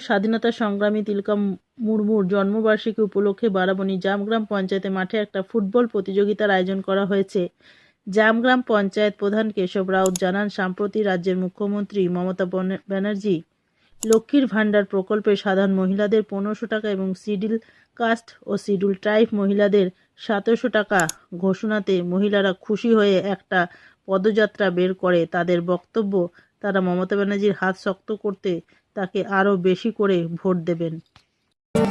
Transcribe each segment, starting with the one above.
স্বাধীনতা সংগ্রামী তিলকা মুর্মুর জন্মবার্ষিকী উপলক্ষে বারাবণী জামগ্রাম পঞ্চায়েতে মাঠে একটা ফুটবল প্রতিযোগিতার আয়োজন করা হয়েছে। জামগ্রাম পঞ্চায়েত প্রধান কেশব রাউত জানান, সম্প্রতি রাজ্যের মুখ্যমন্ত্রী মমতা ব্যানার্জি লক্ষ্মীর ভাণ্ডার প্রকল্পে সাধারণ মহিলাদের পনেরোশো টাকা এবং সিডিল কাস্ট ও সিডুল ট্রাইব মহিলাদের সতেরোশো টাকা ঘোষণাতে মহিলারা খুশি হয়ে একটা পদযাত্রা বের করে তাদের বক্তব্য তারা মমতা ব্যানার্জির হাত শক্ত করতে তাকে আরও বেশি করে ভোট দেবেন।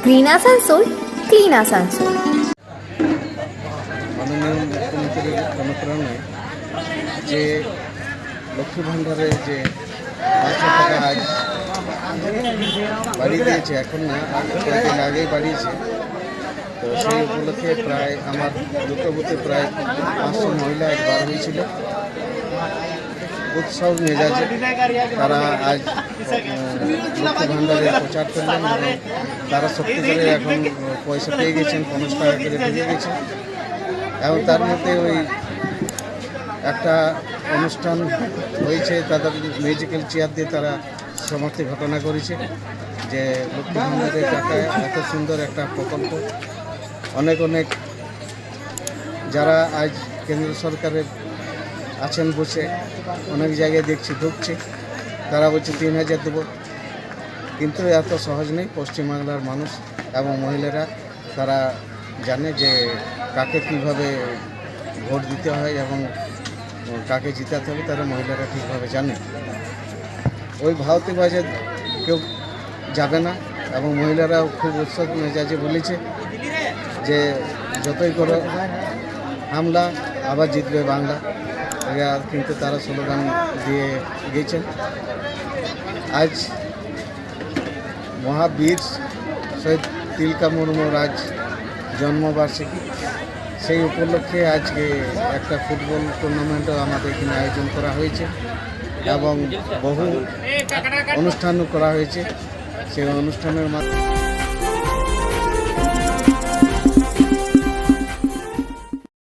Green Asansol clean Asansol. মাননীয় মুখ্যমন্ত্রীর অনুপ্রেরণায় যে লক্ষ্মী ভাণ্ডারের যে পাঁচশো টাকা আজ বাড়িয়ে দিয়েছে এখন না কয়েকদিন আগেই বাড়িয়েছে। তো সেই উপলক্ষে প্রায় আমার দুটো বুথে প্রায় পাঁচশো মহিলা আজ বার হয়েছিল। উৎসব মেজাজে তারা আজ ভাণ্ডারের প্রচার করলেন এবং তারা সত্যি করে এখন পয়সা পেয়ে গেছেন পঞ্চাশ টাকা করে ঢুকে গেছেন। এবং তার মধ্যে ওই একটা অনুষ্ঠান হয়েছে, তাদের মিউজিক্যাল চেয়ার দিয়ে তারা সমাপ্তি ঘটনা করেছে, যে লক্ষ্মী ভাণ্ডারের এত সুন্দর একটা প্রকল্প। অনেক অনেক যারা আজ কেন্দ্র সরকারের আছেন বসে, অনেক জায়গায় দেখছি, ঢুকছে। তারা বলছে, তিন হাজার দেবো। কিন্তু এত সহজ নেই, পশ্চিমবাংলার মানুষ এবং মহিলারা, তারা জানে যে কাকে কীভাবে ভোট দিতে হয় এবং কাকে জিতাতে হবে, তারা মহিলারা ঠিকভাবে জানে। ওই ভারতে বাজে কেউ যাবে না এবং মহিলারাও খুব উৎসব মেজাজে বলেছে যে যতই করো, হামলা আবার জিতবে বাংলা। কিন্তু তারা স্লোগান দিয়ে গেছেন। আজ মহাবীর শহীদ তিলকা মুর্মুর আজ জন্মবার্ষিকী। সেই উপলক্ষে আজকে একটা ফুটবল টুর্নামেন্টও আমাদের এখানে আয়োজন করা হয়েছে এবং বহু অনুষ্ঠানও করা হয়েছে। সেই অনুষ্ঠানের মাধ্যমে